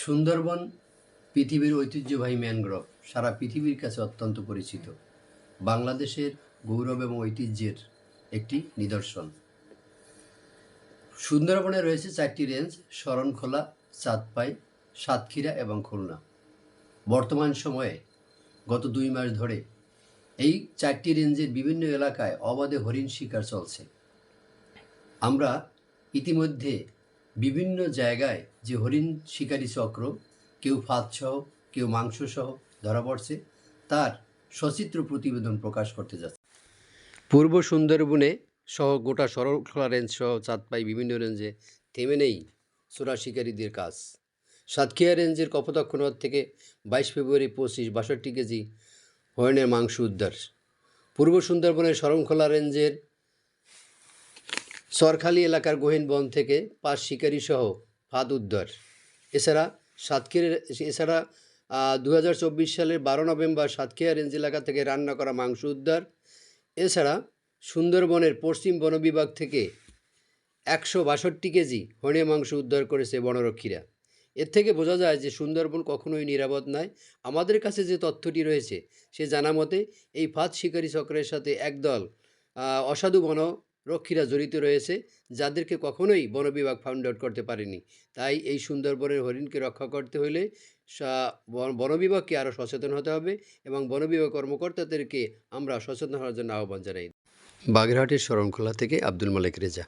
সুন্দরবন পৃথিবীর ঐতিহ্যবাহী ম্যানগ্রোভ। সারা পৃথিবীর কাছে অত্যন্ত পরিচিত। বাংলাদেশের গৌরব এবং ঐতিহ্যের একটি নিদর্শন। সুন্দরবনে রয়েছে চারটি রেঞ্জ, শরণখোলা, চাঁদপাই, সাতক্ষীরা এবং খুলনা। বর্তমান সময়ে গত দুই মাস ধরে এই চারটি রেঞ্জের বিভিন্ন এলাকায় অবাধে হরিণ শিকার চলছে। আমরা ইতিমধ্যে বিভিন্ন জায়গায় যে হরিণ শিকারী চক্র, কেউ ফাঁদসহ, কেউ মাংসসহ ধরা পড়ছে, তার সচিত্র প্রতিবেদন প্রকাশ করতে যাচ্ছে। পূর্ব সুন্দরবনে সহ গোটা সরলখোলা রেঞ্জ সহ চাঁদপাই বিভিন্ন রেঞ্জে থেমে নেই চোরা শিকারীদের কাজ। সাতক্ষীরা রেঞ্জের কপোতাক্ষ নদ থেকে বাইশ ফেব্রুয়ারি পঁচিশ বাষট্টি কেজি হরিণের মাংস উদ্ধার। পূর্ব সুন্দরবনের শরণখোলা রেঞ্জের সরখালি এলাকার গহীন বন থেকে পাঁচ শিকারী সহ ফাঁদ উদ্ধার। এছাড়া সাতক্ষীরা, এছাড়া দু হাজার চব্বিশ সালের বারো নভেম্বর সাতক্ষীরা রেঞ্জ এলাকা থেকে রান্না করা মাংস উদ্ধার। এছাড়া সুন্দরবনের পশ্চিম বন বিভাগ থেকে একশো বাষট্টি কেজি হরিণের মাংস উদ্ধার করেছে বনরক্ষীরা। এর থেকে বোঝা যায় যে সুন্দরবন কখনোই নিরাপদ নয়। আমাদের কাছে যে তথ্যটি রয়েছে সে জানা মতে এই ফাঁদ শিকারী চক্রের সাথে একদল অসাধু অসাধু বনরক্ষীরা জড়িত রয়েছে, যাদেরকে কখনোই বন বিভাগ ফাউন্ড আউট করতে পারেনি। তাই এই সুন্দরবনের হরিণকে রক্ষা করতে হলে বন বিভাগকে আরও সচেতন হতে হবে এবং বন বিভাগ কর্মকর্তাদেরকে আমরা সচেতন হওয়ার জন্য আহ্বান জানাই। বাগেরহাটের শরণখোলা থেকে আব্দুল মালিক রেজা।